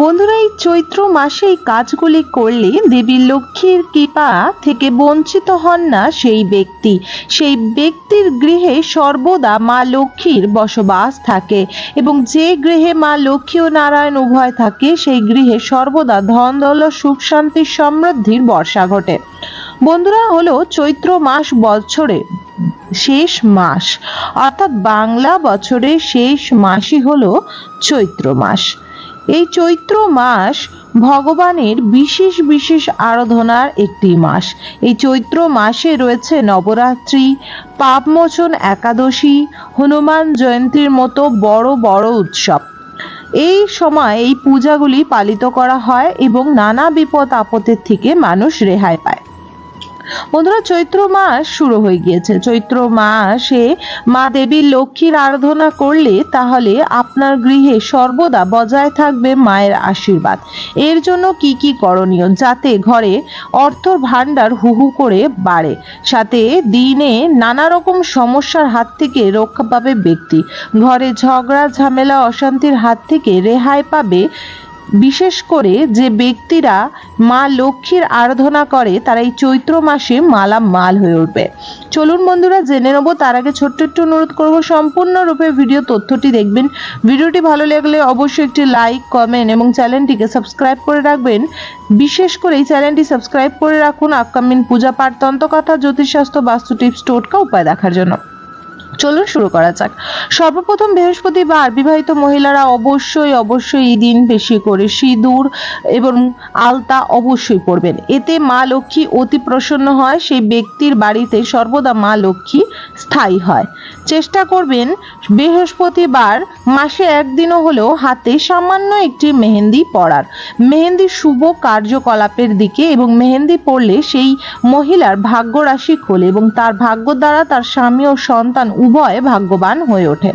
বন্ধুরা, এই চৈত্র মাসে এই কাজগুলি করলে দেবী লক্ষ্মীর কৃপা থেকে বঞ্চিত হন না সেই ব্যক্তি। সেই ব্যক্তির গৃহে সর্বদা মা লক্ষ্মীর বসবাস থাকে এবং যে গৃহে মা লক্ষ্মী ও নারায়ণ উভয় থাকে, সেই গৃহে সর্বদা ধন দল সুখ, শান্তি, সমৃদ্ধির বর্ষা ঘটে। বন্ধুরা, হলো চৈত্র মাস বছরে শেষ মাস, অর্থাৎ বাংলা বছরের শেষ মাসই হলো চৈত্র মাস। এই চৈত্র মাস ভগবানের বিশেষ বিশেষ আরাধনার একটি মাস। এই চৈত্র মাসে রয়েছে নবরাত্রি, পাপমোচন একাদশী, হনুমান জয়ন্তীর মতো বড় বড় উৎসব। এই সময় এই পূজাগুলি পালিত করা হয় এবং নানা বিপদ আপদের থেকে মানুষ রেহাই পায়। বন্ধুরা, চৈত্র মাস শুরু হয়ে গিয়েছে। চৈত্র মাসে মা দেবীর লক্ষ্মীর আরাধনা করলে তাহলে আপনার গৃহে সর্বদা বজায় থাকবে মায়ের আশীর্বাদ। এর জন্য কি কি করণীয় যাতে ঘরে অর্থ ভাণ্ডার হুহু করে বাড়ে? সাথে দিনে নানা রকম সমস্যার হাত থেকে রক্ষা পাবে ব্যক্তি। ঘরে ঝগড়া, ঝামেলা, অশান্তির হাত থেকে রেহাই পাবে বিশেষ করে যে ব্যক্তিরা মা লক্ষ্মীর আরাধনা করে, তারা এই চৈত্র মাসে মালা মাল হয়ে উঠবে। চলুন বন্ধুরা, জেনে নেব, তার আগে ছোট্ট একটু অনুরোধ করব, সম্পূর্ণরূপে ভিডিও তথ্যটি দেখবেন। ভিডিওটি ভালো লাগলে অবশ্যই একটি লাইক কমেন্ট এবং চ্যানেলটিকে সাবস্ক্রাইব করে রাখবেন। বিশেষ করে এই চ্যানেলটি সাবস্ক্রাইব করে রাখুন আপকামিং পূজা পাঠ তন্ত্রকথা জ্যোতিষশাস্ত্র বাস্তু টিপস টোটকা উপায় দেখার জন্য। চলুন শুরু করা যাক। সর্বপ্রথম বৃহস্পতিবার বিবাহিত মহিলারা অবশ্যই অবশ্যই এই দিন বেশি করে সিঁদুর এবং আলতা অবশ্যই পরবেন। এতে মা লক্ষ্মী অতি প্রসন্ন হয়, সেই ব্যক্তির বাড়িতে সর্বদা মা লক্ষ্মী স্থায়ী হয়। চেষ্টা করবেন বৃহস্পতিবার মাসে একদিনও হলেও হাতে সামান্য একটি মেহেন্দি পরার। মেহেন্দি শুভ কার্যকলাপের দিকে এবং মেহেন্দি পরলে সেই মহিলার ভাগ্য রাশি খোলে এবং তার ভাগ্য দ্বারা তার স্বামী ও সন্তান উভয় ভাগ্যবান হয়ে ওঠে।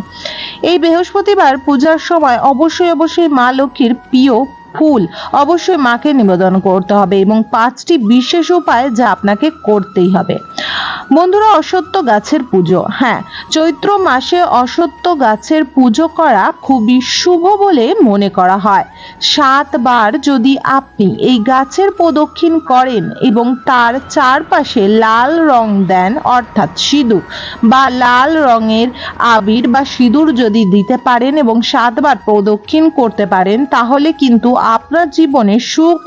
এই বৃহস্পতিবার পূজার সময় অবশ্যই অবশ্যই মা লক্ষ্মীর প্রিয় ফুল অবশ্যই মাকে নিবেদন করতে হবে এবং পাঁচটি বিশেষ উপায় যা আপনাকে করতেই হবে। বন্ধুরা অসত্য গাছের পুজো। হ্যাঁ চৈত্র মাসে অসত্য গাছের পুজো করা খুবই শুভ বলে মনে করা হয়। সাতবার যদি আপনি এই গাছের প্রদক্ষিণ করেন এবং তার চারপাশে লাল রং দেন, অর্থাৎ সিঁদুর বা লাল রঙের আবির বা সিঁদুর যদি দিতে পারেন এবং সাতবার প্রদক্ষিণ করতে পারেন, তাহলে কিন্তু আপনার জীবনে সুখ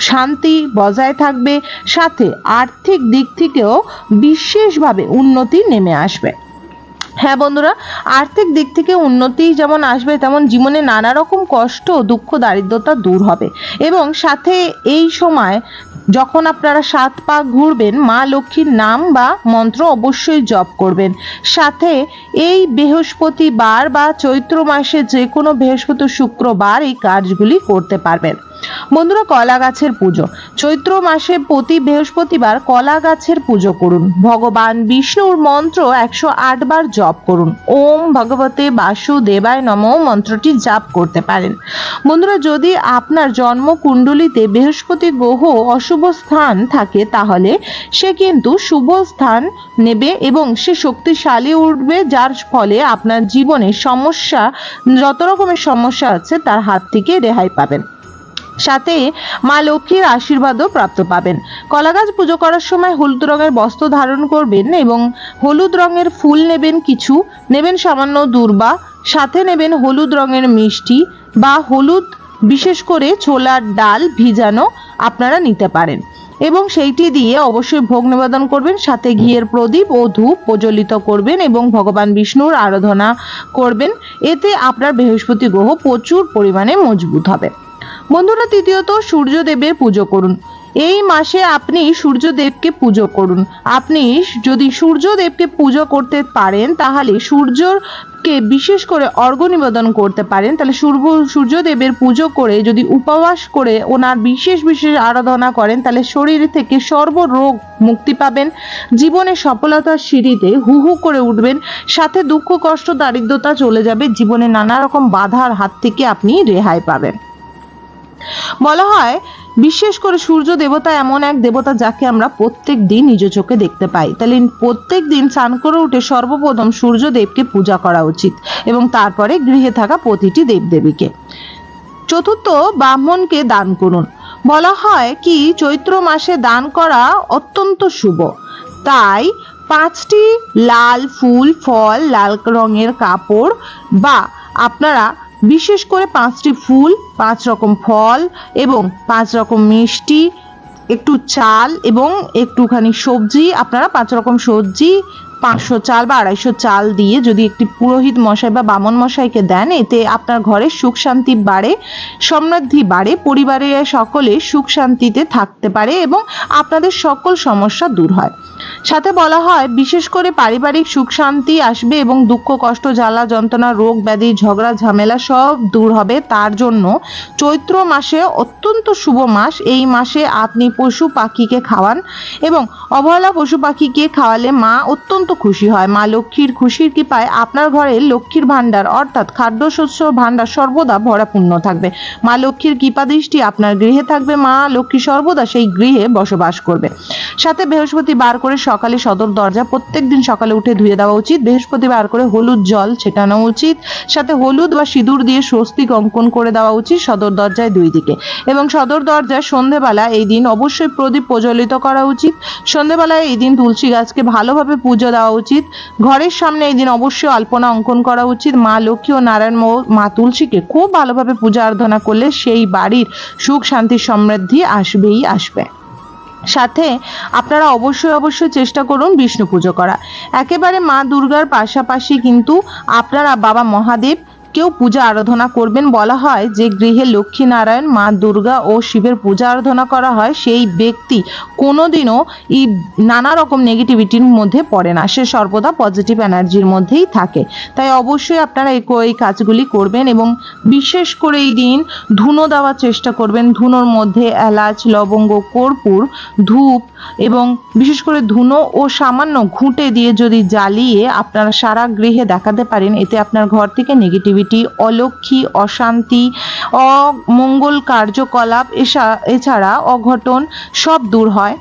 শান্তি বজায় থাকবে সাথে আর্থিক দিক থেকেও বিশেষভাবে উন্নতি নেমে আসবে। হ্যাঁ বন্ধুরা, আর্থিক দিক থেকে উন্নতি যেমন আসবে, তেমন জীবনে নানা রকম কষ্ট, দুঃখ, দারিদ্রতা দূর হবে। এবং সাথে এই সময় যখন আপনারা সাত পা ঘুরবেন, মা লক্ষ্মীর নাম বা মন্ত্র অবশ্যই জপ করবেন। সাথে এই বৃহস্পতিবার বা চৈত্র মাসে যে কোনো বৃহস্পতি শুক্রবার এই কাজগুলি করতে পারবেন। বন্ধুরা কলা গাছের পুজো। চৈত্র মাসে প্রতি বৃহস্পতিবার কলা গাছের পুজো করুন। ভগবান বিষ্ণুর মন্ত্র একশো আট বার জপ করুন। ওম ভগবতে বাসুদেবায় নম মন্ত্রটি জাপ করতে পারেন। বন্ধুরা, যদি আপনার জন্ম কুণ্ডলিতে বৃহস্পতি গ্রহ অশুভ স্থান থাকে, তাহলে সে কিন্তু শুভ স্থান নেবে এবং সে শক্তিশালী উঠবে, যার ফলে আপনার জীবনে সমস্যা, যত রকমের সমস্যা আছে, তার হাত থেকে রেহাই পাবেন। সাথে মা লক্ষ্মীর আশীর্বাদও প্রাপ্ত পাবেন। কলা গাছ পুজো করার সময় হলুদ রঙের বস্ত্র ধারণ করবেন এবং হলুদ রঙের ফুল নেবেন কিছু, নেবেন সামান্য দূর্বা, সাথে নেবেন হলুদ রঙের মিষ্টি বা হলুদ, বিশেষ করে ছোলার ডাল ভিজানো আপনারা নিতে পারেন। এবং সেইটি দিয়ে অবশ্যই ভোগ নিবেদন করবেন, সাথে ঘিয়ের প্রদীপ ও ধূপ প্রজ্বলিত করবেন এবং ভগবান বিষ্ণুর আরাধনা করবেন। এতে আপনার বৃহস্পতি গ্রহ প্রচুর পরিমাণে মজবুত হবে। বন্ধুরা, তৃতীয়ত সূর্যদেবের পুজো করুন। এই মাসে আপনি সূর্যদেবকে পুজো করুন। আপনি যদি সূর্যদেবকে পুজো করতে পারেন, তাহলে সূর্যকে বিশেষ করে অর্ঘ নিবেদন করতে পারেন। তাহলে সূর্য, সূর্যদেবের পুজো করে যদি উপবাস করে ওনার বিশেষ বিশেষ আরাধনা করেন, তাহলে শরীর থেকে সর্বরোগ মুক্তি পাবেন। জীবনে সফলতার সিঁড়িতে হু হু করে উঠবেন। সাথে দুঃখ, কষ্ট, দারিদ্রতা চলে যাবে। জীবনে নানা রকম বাধার হাত থেকে আপনি রেহাই পাবেন। বলা হয়, বিশেষ করে সূর্য দেবতা এমন এক দেবতা যাকে আমরা প্রত্যেক দিন নিজ চোখে দেখতে পাই। তাহলে প্রত্যেক দিন স্নান করে উঠে সর্বপ্রথম সূর্যদেবকে পূজা করা উচিত এবং তারপরে গৃহে থাকা প্রতিটি দেবদেবীকে। চতুর্থ, ব্রাহ্মণকে দান করুন। বলা হয় কি, চৈত্র মাসে দান করা অত্যন্ত শুভ। তাই পাঁচটি লাল ফুল, ফল, লাল রঙের কাপড় বা আপনারা বিশেষ করে পাঁচটি ফুল, পাঁচ রকম ফল এবং পাঁচ রকম মিষ্টি, একটু চাল এবং একটুখানি সবজি। আপনারা পাঁচ রকম সবজি, পাঁচশো চাল বা আড়াইশো চাল দিয়ে যদি একটি পুরোহিত মশাই বা বামন মশাইকে দেন, এতে আপনার ঘরে সুখ শান্তি বাড়ে, সমৃদ্ধি বাড়ে, পরিবারের সকলে সুখ শান্তিতে থাকতে পারে এবং আপনাদের সকল সমস্যা দূর হয়। সাথে বলা হয়, বিশেষ করে পারিবারিক সুখ, শান্তি আসবে এবং দুঃখ, কষ্ট, জ্বালা, যন্ত্রণা, রোগ, ব্যাধি, ঝগড়া, ঝামেলা সব দূর হবে তার জন্য। চৈত্র মাসে অত্যন্ত শুভ মাস। এই মাসে আপনি পশু পাখিকে খাওয়ান এবং অবহেলা পশু পাখিকে খাওয়ালে মা অত্যন্ত খুশি হয়। মা লক্ষ্মীর খুশির কৃপায় আপনার ঘরে লক্ষ্মীর ভাণ্ডার অর্থাৎ খাদ্যশস্য ভাণ্ডার সর্বদা ভরাপূর্ণ থাকবে। মা লক্ষ্মীর কৃপা দৃষ্টি আপনার গৃহে থাকবে। মা লক্ষ্মী সর্বদা সেই গৃহে বসবাস করবে। সাথে বৃহস্পতিবার করে সকালে সদর দরজা প্রত্যেক দিন সকালে উঠে ধুয়ে দেওয়া উচিত। বৃহস্পতিবার করে হলুদ জল ছেটানো উচিত। সাথে হলুদ বা সিঁদুর দিয়ে স্বস্তিক অঙ্কন করে দেওয়া উচিত সদর দরজায় দুই দিকে। এবং সদর দরজায় সন্ধেবেলা এই দিন অবশ্যই প্রদীপ প্রজ্বলিত করা উচিত। সন্ধেবেলায় এই দিন তুলসী গাছকে ভালোভাবে পুজো দেওয়া উচিত। ঘরের সামনে এই দিন অবশ্যই আলপনা অঙ্কন করা উচিত। মা লক্ষ্মী ও নারায়ণ মৌ- মা তুলসীকে খুব ভালোভাবে পূজা আরাধনা করলে সেই বাড়ির সুখ, শান্তি, সমৃদ্ধি আসবেই, আসবে। সাথে আপনারা অবশ্যই অবশ্যই চেষ্টা করুন বিষ্ণু পুজো করা। একেবারে মা দুর্গার পাশাপাশি কিন্তু আপনারা বাবা মহাদেব কেউ পূজা আরাধনা করবেন বলা হয় যে গৃহে লক্ষ্মী নারায়ণ মা দুর্গা ও শিবের পূজা আরাধনা করা হয়, সেই ব্যক্তি কোনোদিনও এই নানা রকম নেগেটিভিটির মধ্যে পড়ে না। সে সর্বদা পজিটিভ এনার্জির মধ্যেই থাকে। তাই অবশ্যই আপনারা এই কাজগুলি করবেন এবং বিশেষ করে এই দিন ধুনো দেওয়ার চেষ্টা করবেন। ধুনোর মধ্যে এলাচ, লবঙ্গ, কর্পূর, ধূপ এবং বিশেষ করে ধুনো ও সামান্য ঘুঁটে দিয়ে যদি জ্বালিয়ে আপনারা সারা গৃহে দেখাতে পারেন, এতে আপনার ঘর থেকে নেগেটিভিটি অলক্ষী অশান্তি অমঙ্গল কার্যকলাপ এছাড়া অঘটন সব দূর হয়।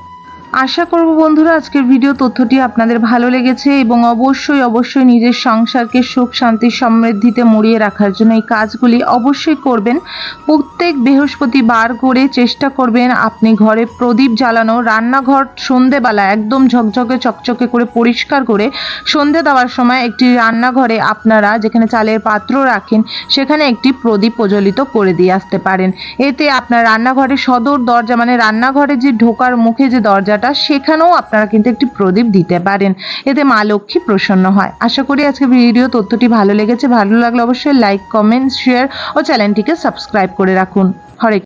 আশা করব বন্ধুরা আজকের ভিডিও তথ্যটি আপনাদের ভালো লেগেছে এবং অবশ্যই অবশ্যই নিজের সংসারকে সুখ, শান্তি, সমৃদ্ধিতে মুড়িয়ে রাখার জন্য এই কাজগুলি অবশ্যই করবেন। প্রত্যেক বৃহস্পতিবার করে চেষ্টা করবেন আপনি ঘরে প্রদীপ জ্বালানো, রান্নাঘর সন্ধেবেলা একদম ঝকঝকে, চকচকে করে পরিষ্কার করে সন্ধে দেওয়ার সময় একটি রান্নাঘরে আপনারা যেখানে চালের পাত্র রাখেন, সেখানে একটি প্রদীপ প্রজ্বলিত করে দিয়ে আসতে পারেন। এতে আপনার রান্নাঘরে সদর দরজা মানে রান্নাঘরে যে ঢোকার মুখে যে দরজাটা সেখানেও আপনারা কিন্তু একটি প্রদীপ দিতে পারেন। এতে মা লক্ষ্মী প্রসন্ন হয়। আশা করি আজকে ভিডিও তথ্যটি ভালো লেগেছে। ভালো লাগলে অবশ্যই লাইক কমেন্ট শেয়ার ও চ্যানেলটিকে সাবস্ক্রাইব করে রাখুন।